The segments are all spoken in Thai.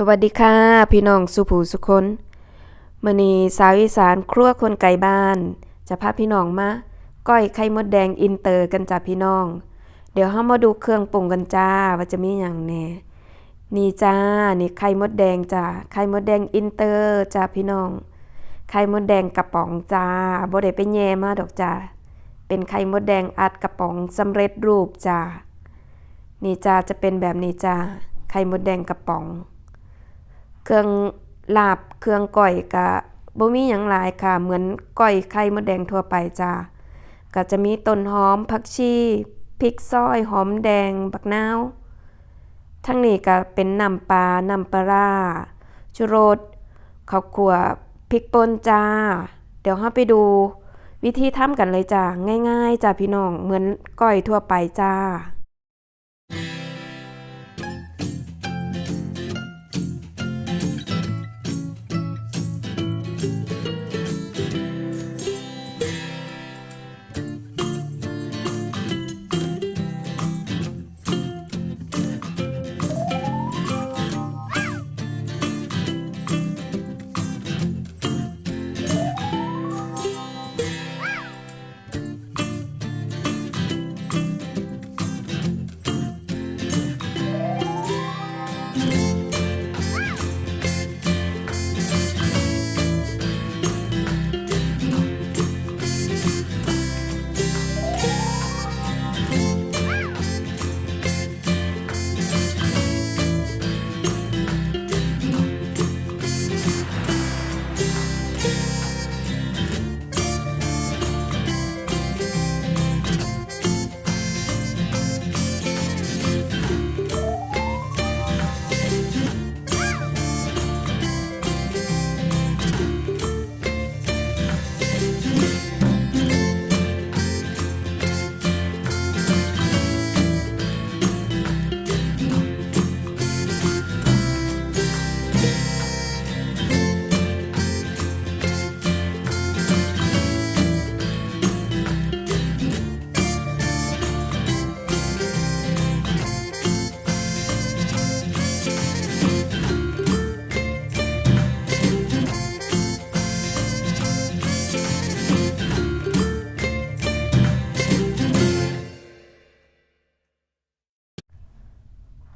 สวัสดีค่ะ พี่น้องสุภูสุคนมื้อนี้สาวอีสานครัวคนไก่บ้าน จะพาพี่น้องมาก้อยไข่มดแดงอินเตอร์กันจ้ะพี่น้อง เดี๋ยวเฮามาดูเครื่องปรุงกันจ้าว่าจะมีหยังแน่นี่จ้านี่ไข่มดแดงจ้าไข่มดแดงอินเตอร์จ้าพี่น้อง ไข่มดแดงกระป๋องจ้าบ่ได้ไปแย่มาดอกจ้าเป็นไข่มดแดงอัดกระป๋องสำเร็จรูปจ้านี่จ้าจะเป็นแบบนี้จ้าไข่มดแดงกระป๋อง เครื่องลาบเครื่องก้อยกะบ่มีหยังหลายค่ะ เหมือนก้อยไข่มดแดงทั่วไปจ้าก็จะมีต้นหอมผักชีพริกซอยหอมแดงบักนาวทั้งนี้ก็เป็นน้ำปลาน้ำปลาชูรสข้าวคั่วพริกป่นจ้า เดี๋ยวเราไปดู วิธีทำกันเลยจ้าง่าย ๆจ้าพี่น้องเหมือนก้อยทั่วไปจ้า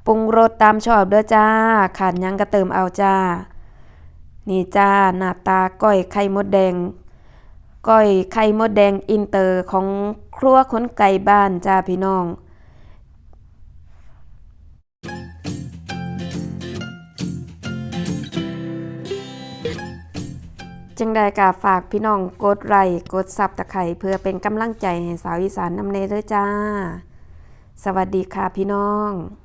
ปรุงรสตามชอบเด้อจ้าขาดยังก็เติมเอาจ้า นี่จ้าหน้าตาก้อยไข่มดแดง ก้อยไข่มดแดงอินเตอร์ของครัวคนไก่บ้านจ้าพี่น้องจึงได้กาฝากพี่น้องกดไลค์กดซับตะไคร่เพื่อเป็นกำลังใจให้สาวอีสานนำเนเด้อจ้า สวัสดีค่ะพี่น้อง